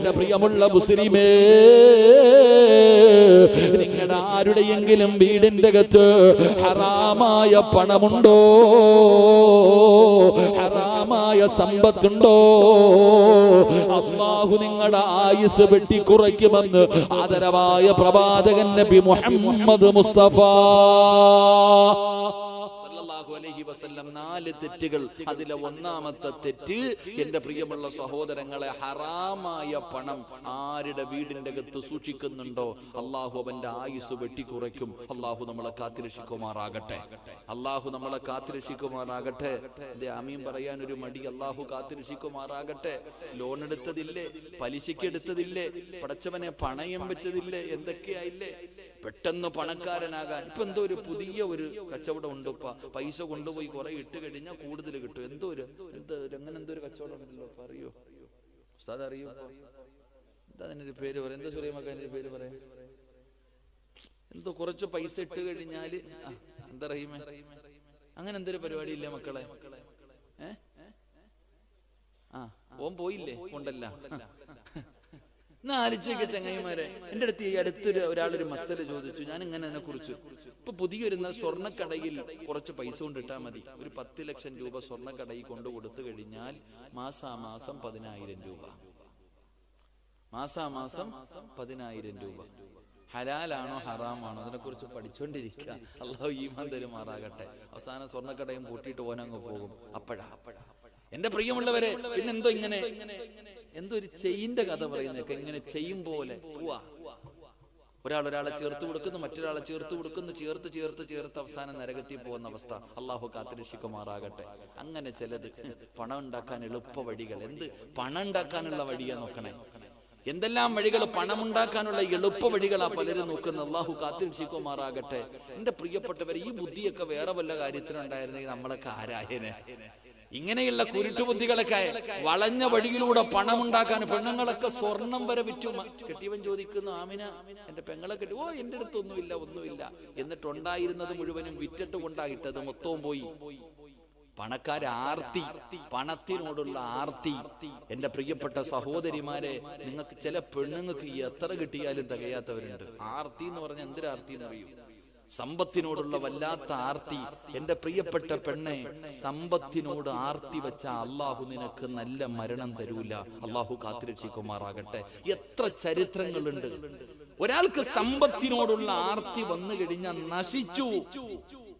എന്റെ പ്രിയമുള്ള മുസ്ലിമേ നിങ്ങളുടെ ആരുടെയെങ്കിലും വീടിന്റെ അകത്ത് ഹറാമായ പണമുണ്ടോ? ഹറാമായ സമ്പത്തുണ്ടോ? അള്ളാഹു നിങ്ങളുടെ ആയുസ് വെട്ടിക്കുറയ്ക്കുമെന്ന് ആദരവായ പ്രവാചകൻ നബി മുഹമ്മദ് മുസ്തഫ. സല്ലല്ലാഹു അലൈഹി വസല്ലം നാല് തെറ്റുകൾ. അതിലെ ഒന്നാമത്തെ തെറ്റ് എന്റെ പ്രിയമുള്ള സഹോദരങ്ങളെ ഹറാമായ പണം ആരുടെ വീടിന്റെ അകത്ത് സൂക്ഷിക്കുന്നുണ്ടോ? അള്ളാഹു അവന്റെ ആയുസ് വെട്ടിക്കുറയ്ക്കും. അള്ളാഹു നമ്മളെ കാത്തിരക്ഷിക്കുമാറാകട്ടെ. അള്ളാഹു നമ്മളെ കാത്തിരക്ഷിക്കുമാറാകട്ടെ. അതെ ആമീൻ പറയാൻ ഒരു മടി അള്ളാഹു കാത്തിരക്ഷിക്കുമാറാകട്ടെ. ലോൺ എടുത്തതില്ലേ? പലിശയ്ക്ക് എടുത്തതില്ലേ? പടച്ചവനെ പണയം വെച്ചതില്ലേ? എന്തൊക്കെയായില്ലേ? പെട്ടെന്ന് പണക്കാരനാകാൻ. ഇപ്പൊ എന്തോ ഒരു പുതിയ ഒരു കച്ചവടം ഉണ്ട് ഇപ്പൊ പൈസ കൊണ്ടുപോയി കുറെ ഇട്ട് കഴിഞ്ഞാൽ കൂടുതൽ കിട്ടും. എന്തോ ഒരു എന്തോ അങ്ങനെ എന്തോ ഒരു കച്ചവടം ഉണ്ടല്ലോ അറിയോ? ഉസ്താദ് അറിയോ? എന്താ അതിനൊരു പേര് പറയാം? എന്താ സുലൈമക്ക അതിന്റെ പേര് പറയാം? എന്തോ കുറച്ച് പൈസ ഇട്ട് കഴിഞ്ഞാൽ എന്താ റഹീമേ? അങ്ങനെ എന്തൊരു പരിപാടി ഇല്ലേ മക്കളെ? ഏ? ആ ഓൻ പോയില്ലേ? കൊണ്ടല്ല. നാലിച്ചൊക്കെ ചങ്ങായിമാരെ. എന്റെ അടുത്ത് ഈ അടുത്തൊരു ഒരാളൊരു മസല ചോദിച്ചു. ഞാൻ ഇങ്ങനെ അതിനെ കുറിച്ച്. ഇപ്പൊ പുതിയൊരു സ്വർണക്കടയിൽ സ്വർണക്കടയിൽ കുറച്ച് പൈസ കൊണ്ടിട്ടാ മതി. ഒരു പത്ത് ലക്ഷം രൂപ സ്വർണക്കടയിൽ കൊണ്ടു കൊടുത്തു കഴിഞ്ഞാൽ മാസാമാസം പതിനായിരം രൂപ. മാസാമാസം പതിനായിരം രൂപ. ഹലാലാണോ ഹറാമാണോ? അതിനെ കുറിച്ച് പഠിച്ചുകൊണ്ടിരിക്കുക അള്ളാഹു ഈമാൻ തരുമാറാകട്ടെ. അവസാനം സ്വർണക്കടയും പൂട്ടിയിട്ട് പോകാനങ്ങ് പോകും. അപ്പഴാ അപ്പഴാ. എന്റെ പ്രിയമുള്ളവരെ പിന്നെന്തോ ഇങ്ങനെ? എന്തോ ഒരു ചെയിന്റെ കഥ പറയുന്നൊക്കെ ഇങ്ങനെ ചെയ്യും പോലെ. ഒരാൾ ഒരാളെ ചേർത്ത് കൊടുക്കുന്നു മറ്റൊരാളെ ചേർത്ത് കൊടുക്കുന്നു ചേർത്ത് ചേർത്ത് ചേർത്ത് അവസാനം നരകത്തിൽ പോകുന്ന അവസ്ഥ. അള്ളാഹു കാത്തിരക്ഷിക്കുമാറാകട്ടെ. അങ്ങനെ ചിലത് പണം ഉണ്ടാക്കാൻ എളുപ്പ വഴികൾ. എന്ത് പണം ഉണ്ടാക്കാനുള്ള വഴിയാ നോക്കണേ. എന്തെല്ലാം വഴികൾ പണമുണ്ടാക്കാനുള്ള എളുപ്പ വഴികളാ പലരും നോക്കുന്ന അള്ളാഹു കാത്തിരക്ഷിക്കുമാറാകട്ടെ. എന്റെ പ്രിയപ്പെട്ടവർ ഈ ബുദ്ധിയൊക്കെ വേറെ വല്ല കാര്യത്തിനുണ്ടായിരുന്നെങ്കിൽ നമ്മളൊക്കെ ആരായനെ? ഇങ്ങനെയുള്ള കുരുട്ടുബുദ്ധികളൊക്കെ വളഞ്ഞ വഴിയിലൂടെ പണമുണ്ടാക്കാൻ പെണ്ണുങ്ങളൊക്കെ സ്വർണം വരെ വിറ്റു. കെട്ടിയവൻ ചോദിക്കുന്നു ആമിന എന്റെ പെങ്ങളെ കെട്ടി ഓ എന്റെ അടുത്തൊന്നുമില്ല ഒന്നുമില്ല. എന്നിട്ടുണ്ടായിരുന്നത് മുഴുവനും വിറ്റിട്ട് കൊണ്ടായിട്ടത് മൊത്തവും പോയി. പണക്കാരെ ആർത്തി പണത്തിനോടുള്ള ആർത്തി. എന്റെ പ്രിയപ്പെട്ട സഹോദരിമാരെ നിങ്ങൾക്ക് ചില പെണ്ണുങ്ങൾക്ക് എത്ര കിട്ടിയാലും തികയാത്തവരുണ്ട്. ആർത്തി എന്ന് പറഞ്ഞാൽ എന്തൊരാർത്തി എന്നറിയൂ സമ്പത്തിനോടുള്ള വല്ലാത്ത ആർത്തി. എന്റെ പ്രിയപ്പെട്ട പെണ്ണെ സമ്പത്തിനോട് ആർത്തി വെച്ച അള്ളാഹു നിനക്ക് നല്ല മരണം തരൂല. അള്ളാഹു കാത്തിരക്ഷിക്കുമാറാകട്ടെ. എത്ര ചരിത്രങ്ങളുണ്ട്. ഒരാൾക്ക് സമ്പത്തിനോടുള്ള ആർത്തി വന്നു കഴിഞ്ഞാൽ നശിച്ചു.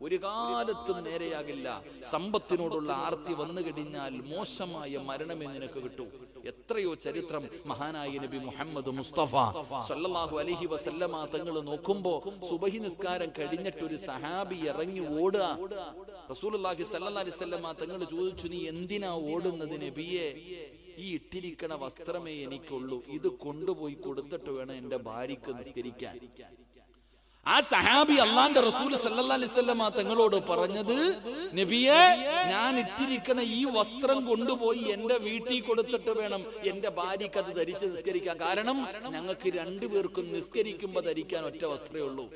ഒരു കാലത്തും നേരെയാകില്ല. സമ്പത്തിനോടുള്ള ആർത്തി വന്നു കഴിഞ്ഞാൽ മോശമായ മരണമേ നിനക്ക് കിട്ടൂ. എത്രയോ ചരിത്രം മഹാനായ നബി മുഹമ്മദ് മുസ്തഫ സല്ലല്ലാഹു അലൈഹി വസല്ലമ തങ്ങൾ നോക്കുമ്പോ സുബഹി നിസ്കാരം കഴിഞ്ഞിട്ട് ഒരു സഹാബി ഇറങ്ങി ഓടുക. റസൂലുള്ളാഹി സല്ലല്ലാഹു അലൈഹി വസല്ലമ തങ്ങൾ ചോദിച്ചു നീ എന്തിനാ ഓടുന്നത് നബിയെ? ഈ ഇട്ടിരിക്കണ വസ്ത്രമേ എനിക്കുള്ളൂ. ഇത് കൊണ്ടുപോയി കൊടുത്തിട്ട് വേണം എന്റെ ഭാര്യക്ക് നിസ്കരിക്കാൻ. ആ സഹാബി അള്ളാന്റെ റസൂൽ വസല്ലമ തങ്ങളോട് പറഞ്ഞത് നബിയെ ഞാൻ ഇട്ടിരിക്കണ ഈ വസ്ത്രം കൊണ്ടുപോയി എന്റെ വീട്ടിൽ കൊടുത്തിട്ട് വേണം എന്റെ ഭാര്യക്ക് അത് ധരിച്ച് നിസ്കരിക്കാൻ. കാരണം ഞങ്ങൾക്ക് രണ്ടുപേർക്കും നിസ്കരിക്കുമ്പോ ധരിക്കാൻ ഒറ്റ വസ്ത്രമേ ഉള്ളൂ.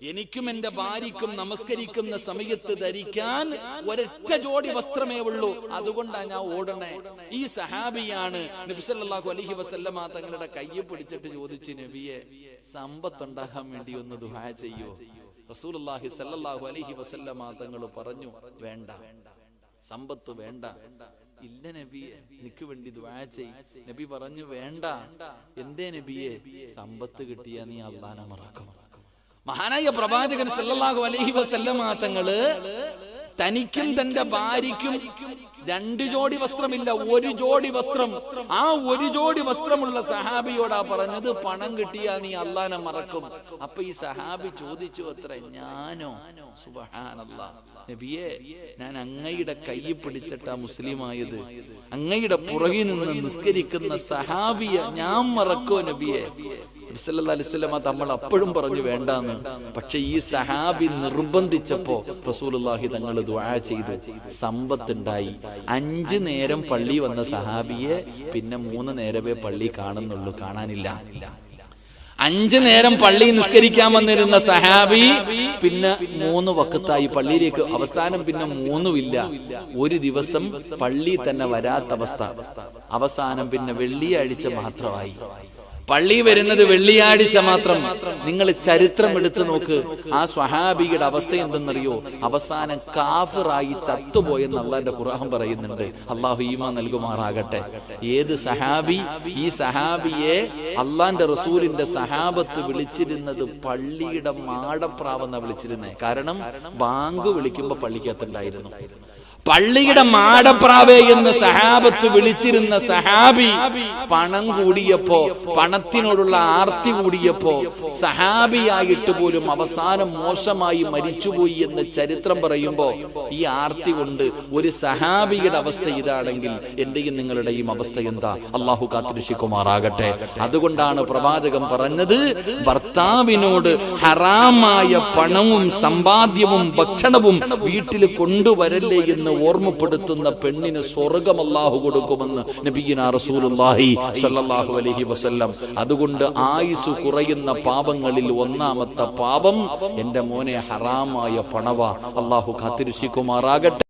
എനിക്കും എന്റെ ഭാര്യക്കും നമസ്കരിക്കുന്ന സമയത്ത് ധരിക്കാൻ ഒരൊറ്റ ജോഡി വസ്ത്രമേ ഉള്ളൂ. അതുകൊണ്ടാണ് ഞാൻ ഓടണേ. ഈ സഹാബിയാണ് നബി സല്ലല്ലാഹു അലൈഹി വസല്ലമ തങ്ങളുടെ കയ്യെ പിടിച്ചിട്ട് ചോദിച്ചു നബിയെ സമ്പത്ത് ഉണ്ടാകാൻ വേണ്ടി ഒന്ന് ദുആ ചെയ്യോ. റസൂലുള്ളാഹി സല്ലല്ലാഹു അലൈഹി വസല്ലമ തങ്ങൾ പറഞ്ഞു വേണ്ട. സമ്പത്ത് വേണ്ട. ഇല്ല നബിയെ എനിക്ക് വേണ്ടി ചെയ് നബി പറഞ്ഞു വേണ്ട. എന്തേ നബിയെ സമ്പത്ത് കിട്ടിയാ നീ അള്ളാനെ മറക്കും മഹാനായ പ്രവാചകൻ സല്ലല്ലാഹു അലൈഹി വസല്ലമ തങ്ങൾ തനിക്കും തന്റെ ഭാര്യയ്ക്കും രണ്ട് ജോഡി വസ്ത്രമില്ല ഒരു ജോഡി വസ്ത്രം. ആ ഒരു ജോഡി വസ്ത്രമുള്ള സഹാബിയോടാ പറഞ്ഞത് പണം കിട്ടിയാ നീ അള്ളാനെ മറക്കും. അപ്പൊ ഈ സഹാബി ചോദിച്ചു അത്ര ഞാനോ? സുബഹാനല്ലാ. നബിയെ ഞാൻ അങ്ങയുടെ കൈ പിടിച്ചിട്ടാ മുസ്ലിമായത്. അങ്ങയുടെ പുറകിൽ നിന്ന് നിസ്കരിക്കുന്ന സഹാബിയ ഞാൻ മറക്കോ നബിയെ? വസല്ലമ തങ്ങൾ അപ്പോഴും പറഞ്ഞു വേണ്ടാന്ന്. പക്ഷെ ഈ സഹാബി നിർബന്ധിച്ചപ്പോ റസൂലുള്ളാഹി തങ്ങൾ ദുആ ചെയ്തു. സമ്പത്തുണ്ടായി. അഞ്ചു നേരം പള്ളി വന്ന സഹാബിയെ പിന്നെ മൂന്ന് നേരമേ പള്ളി കാണുന്നുള്ളൂ. കാണാനില്ല. അഞ്ചു നേരം പള്ളി നിസ്കരിക്കാൻ വന്നിരുന്ന സഹാബി പിന്നെ മൂന്ന് വക്കത്തായി പള്ളിയിലേക്ക് അവസാനം പിന്നെ മൂന്നുമില്ല. ഒരു ദിവസം പള്ളി തന്നെ വരാത്ത അവസ്ഥ. അവസാനം പിന്നെ വെള്ളിയാഴ്ച മാത്രമായി. പള്ളി വരുന്നത് വെള്ളിയാഴ്ച മാത്രം. നിങ്ങൾ ചരിത്രം എടുത്തു നോക്ക്. ആ സ്വഹാബിയുടെ അവസ്ഥ എന്തെന്നറിയോ? അവസാനം കാഫിറായി ചത്തുപോയെന്ന് അള്ളാന്റെ ഖുർആൻ പറയുന്നുണ്ട്. അള്ളാഹു ഈമ നൽകുമാറാകട്ടെ. ഏത് സഹാബി ഈ സഹാബിയെ അള്ളാന്റെ റസൂലിന്റെ സഹാബത്ത് വിളിച്ചിരുന്നത് പള്ളിയുടെ മാടപ്രാവെന്ന വിളിച്ചിരുന്നേ. കാരണം ബാങ്ക് വിളിക്കുമ്പോ പള്ളിക്കകത്തുണ്ടായിരുന്നു. പള്ളിയുടെ മാടപ്രാവേ എന്ന് സഹാബത്ത് വിളിച്ചിരുന്ന സഹാബി പണം കൂടിയപ്പോ പണത്തിനോടുള്ള ആർത്തി കൂടിയപ്പോ സഹാബിയായിട്ട് പോലും അവസാനം മോശമായി മരിച്ചുപോയി എന്ന് ചരിത്രം പറയുമ്പോ ഈ ആർത്തി കൊണ്ട് ഒരു സഹാബിയുടെ അവസ്ഥ ഇതാണെങ്കിൽ എന്റെയും നിങ്ങളുടെയും അവസ്ഥ എന്താ? അള്ളാഹു കാത്തിരിശിക്കുമാറാകട്ടെ അതുകൊണ്ടാണ് പ്രവാചകം പറഞ്ഞത് ഭർത്താവിനോട് ഹറാമായ പണവും സമ്പാദ്യവും ഭക്ഷണവും വീട്ടിൽ കൊണ്ടുവരല്ലേ എന്ന് ഓർമ്മപ്പെടുത്തുന്ന പെണ്ണിന് സ്വർഗം അല്ലാഹു കൊടുക്കുമെന്ന് അലൈഹി വസല്ലം. അതുകൊണ്ട് ആയുസ് കുറയുന്ന പാപങ്ങളിൽ ഒന്നാമത്തെ പാപം എന്റെ മോനെ ഹറാമായ പണവ. അള്ളാഹു കാത്തിരക്ഷിക്കുമാറാകട്ടെ